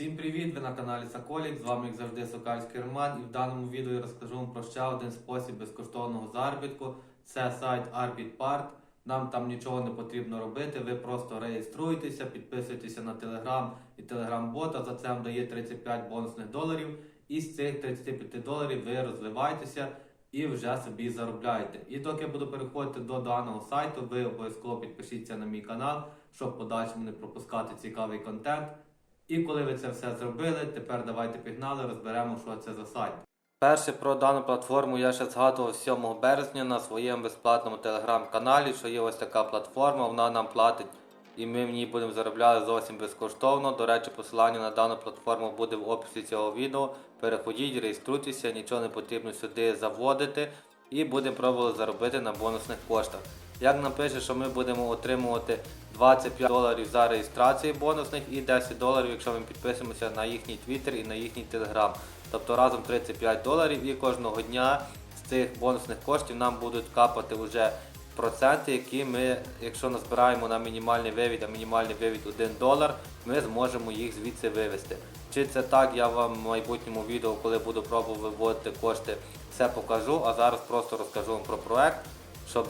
Всім привіт! Ви на каналі Соколік. З вами як завжди Сокальський Роман. І в даному відео я розкажу вам про ще один спосіб безкоштовного заробітку. Це сайт ArbitPart. Нам там нічого не потрібно робити. Ви просто реєструєтеся, підписуєтеся на Telegram і Telegram бота. За це вам дає 35 бонусних доларів. І з цих 35 доларів ви розвиваєтеся і вже собі заробляєте. І доки я буду переходити до даного сайту, ви обов'язково підпишіться на мій канал, щоб в подальшому не пропускати цікавий контент. І коли ви це все зробили, тепер давайте пігнали, розберемо, що це за сайт. Перше про дану платформу я ще згадував 7 березня на своєму безплатному телеграм-каналі, що є ось така платформа, вона нам платить і ми в ній будемо заробляти зовсім безкоштовно. До речі, посилання на дану платформу буде в описі цього відео. Переходіть, реєструйтеся, нічого не потрібно сюди заводити і будемо пробувати заробити на бонусних коштах. Як нам пише, що ми будемо отримувати 25 доларів за реєстрацію бонусних і 10 доларів, якщо ми підписуємося на їхній твіттер і на їхній телеграм. Тобто разом 35 доларів і кожного дня з цих бонусних коштів нам будуть капати вже проценти, які ми, якщо назбираємо на мінімальний вивід, а мінімальний вивід 1 долар, ми зможемо їх звідси вивести. Чи це так, я вам в майбутньому відео, коли буду пробувати виводити кошти, все покажу. А зараз просто розкажу вам про проект, щоб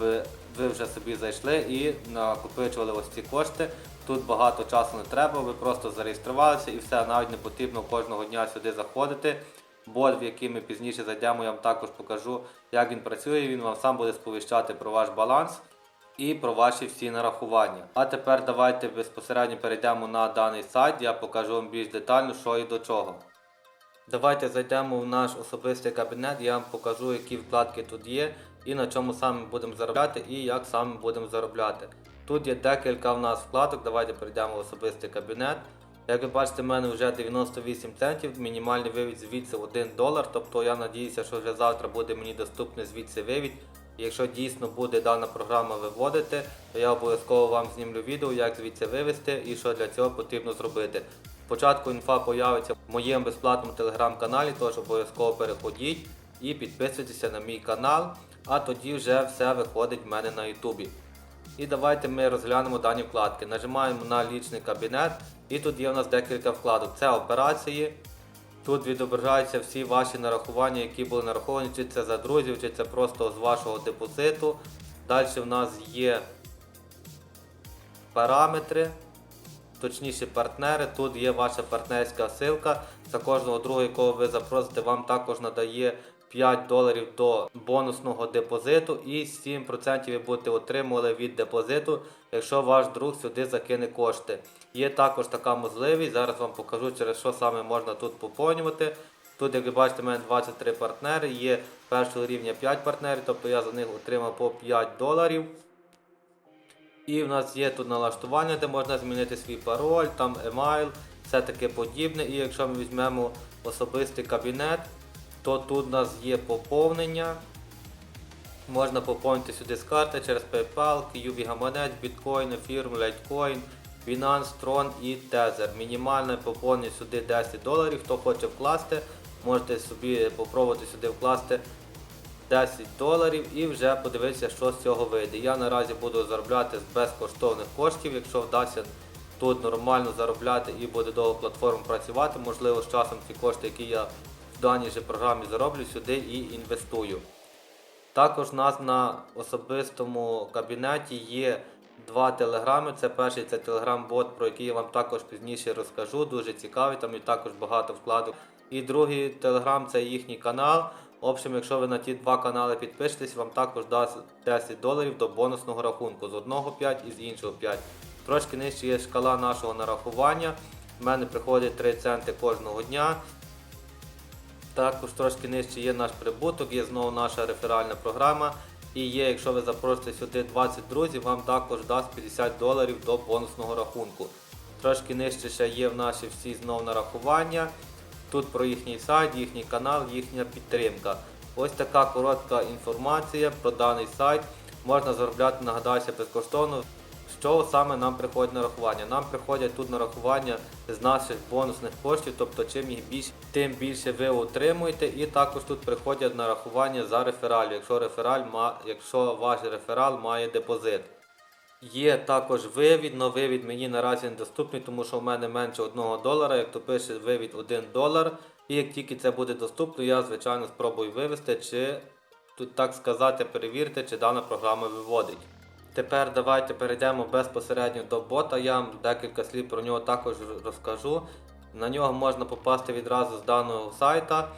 ви вже собі зайшли і накопичували ось ці кошти. Тут багато часу не треба, ви просто зареєструвалися і все, навіть не потрібно кожного дня сюди заходити. Бот, в який ми пізніше зайдемо, я вам також покажу, як він працює. Він вам сам буде сповіщати про ваш баланс і про ваші всі нарахування. А тепер давайте безпосередньо перейдемо на даний сайт. Я покажу вам більш детально, що і до чого. Давайте зайдемо в наш особистий кабінет, я вам покажу, які вкладки тут є, і на чому саме будемо заробляти, і як саме будемо заробляти. Тут є декілька в нас вкладок, давайте перейдемо в особистий кабінет. Як ви бачите, в мене вже 98 центів, мінімальний вивід звідси 1 долар. Тобто я надіюся, що вже завтра буде мені доступний звідси вивід. Якщо дійсно буде дана програма виводити, то я обов'язково вам знімлю відео, як звідси вивести і що для цього потрібно зробити. Спочатку інфа появиться в моєму безплатному телеграм-каналі, тож обов'язково переходіть і підписуйтеся на мій канал, а тоді вже все виходить в мене на ютубі. І давайте ми розглянемо дані вкладки. Нажимаємо на лічний кабінет і тут є у нас декілька вкладок. Це операції. Тут відображаються всі ваші нарахування, які були нараховані, чи це за друзів, чи це просто з вашого депозиту. Далі в нас є параметри, точніше партнери. Тут є ваша партнерська ссылка. За кожного друга, якого ви запросите, вам також надає 5 доларів до бонусного депозиту і 7% ви будете отримувати від депозиту, якщо ваш друг сюди закине кошти. Є також така можливість, зараз вам покажу, через що саме можна тут поповнювати. Тут, як ви бачите, у мене 23 партнери, є першого рівня 5 партнерів, тобто я за них отримав по 5 доларів. І в нас є тут налаштування, де можна змінити свій пароль, там емайл, все таке подібне. І якщо ми візьмемо особистий кабінет, то тут у нас є поповнення. Можна поповнити сюди з карти через PayPal, QB гаманець, Bitcoin, Ethereum, Litecoin, Binance, Tron і Tether. Мінімальне поповнення сюди 10 доларів. Хто хоче вкласти, можете собі попробувати сюди вкласти 10 доларів і вже подивитися, що з цього вийде. Я наразі буду заробляти з безкоштовних коштів, якщо вдасться тут нормально заробляти і буде довго платформа працювати, можливо, з часом ці кошти, які я в даній же програмі зароблю, сюди і інвестую. Також у нас на особистому кабінеті є два телеграми. Це перший це телеграм-бот, про який я вам також пізніше розкажу. Дуже цікавий, там і також багато вкладу. І другий телеграм це їхній канал. В общем, якщо ви на ті два канали підпишетесь, вам також дасть 10 доларів до бонусного рахунку. З одного 5 і з іншого 5. Трошки нижче є шкала нашого нарахування. У мене приходить 3 центи кожного дня. Також трошки нижче є наш прибуток, є знову наша реферальна програма. І є, якщо ви запросите сюди 20 друзів, вам також дасть 50 доларів до бонусного рахунку. Трошки нижче ще є в наші всі знову нарахування. Тут про їхній сайт, їхній канал, їхня підтримка. Ось така коротка інформація про даний сайт. Можна заробляти, нагадаюся, безкоштовно. Чого саме нам приходять нарахування? Нам приходять тут нарахування з наших бонусних коштів, тобто чим їх більше, тим більше ви отримуєте. І також тут приходять нарахування за рефераль, якщо рефераль якщо ваш реферал має депозит. Є також вивід, але вивід мені наразі недоступний, тому що в мене менше 1 долара, як то пише вивід 1 долар. І як тільки це буде доступно, я звичайно спробую вивести, чи тут так сказати, перевірити, чи дана програма виводить. Тепер давайте перейдемо безпосередньо до бота. Я вам декілька слів про нього також розкажу. На нього можна попасти відразу з даного сайта.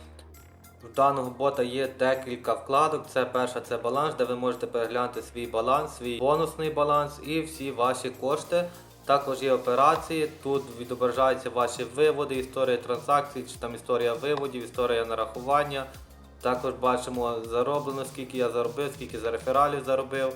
В даного бота є декілька вкладок. Це перша це баланс, де ви можете переглянути свій баланс, свій бонусний баланс і всі ваші кошти. Також є операції. Тут відображаються ваші виводи, історія транзакцій, чи там історія виводів, історія нарахування. Також бачимо зароблено, скільки я заробив, скільки за рефералів заробив.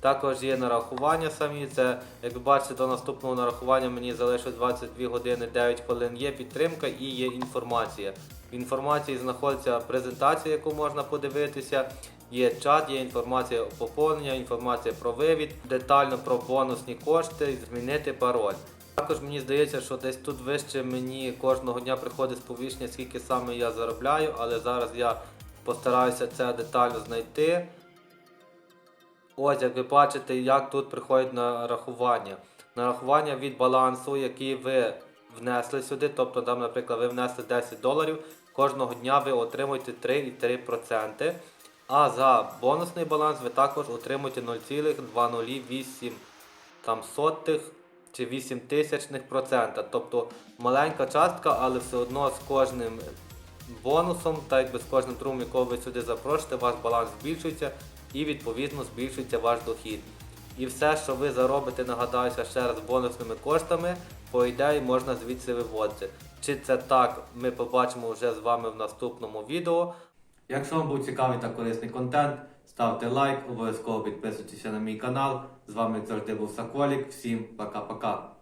Також є нарахування самі. Це, як ви бачите, до наступного нарахування мені залишилось 22 години 9 хвилин. Є підтримка і є інформація. В інформації знаходиться презентація, яку можна подивитися. Є чат, є інформація поповнення, інформація про вивід, детально про бонусні кошти, змінити пароль. Також мені здається, що десь тут вище мені кожного дня приходить сповіщення, скільки саме я заробляю, але зараз я постараюся це детально знайти. Ось, як ви бачите, як тут приходить нарахування. Нарахування від балансу, який ви внесли сюди, тобто, там, наприклад, ви внесли 10 доларів, кожного дня ви отримуєте 3,3%. А за бонусний баланс ви також отримуєте 0,208 там сотих чи 8 тисячних процента. Тобто маленька частка, але все одно з кожним бонусом, так якби з кожним трумом, якого ви сюди запрошуєте, ваш баланс збільшується і відповідно збільшується ваш дохід. І все, що ви заробите, нагадаюся ще раз бонусними коштами, по ідеї можна звідси виводити. Чи це так, ми побачимо вже з вами в наступному відео. Якщо вам був цікавий та корисний контент, ставте лайк, обов'язково підписуйтесь на мій канал. З вами завжди був Соколік. Всім пока-пока.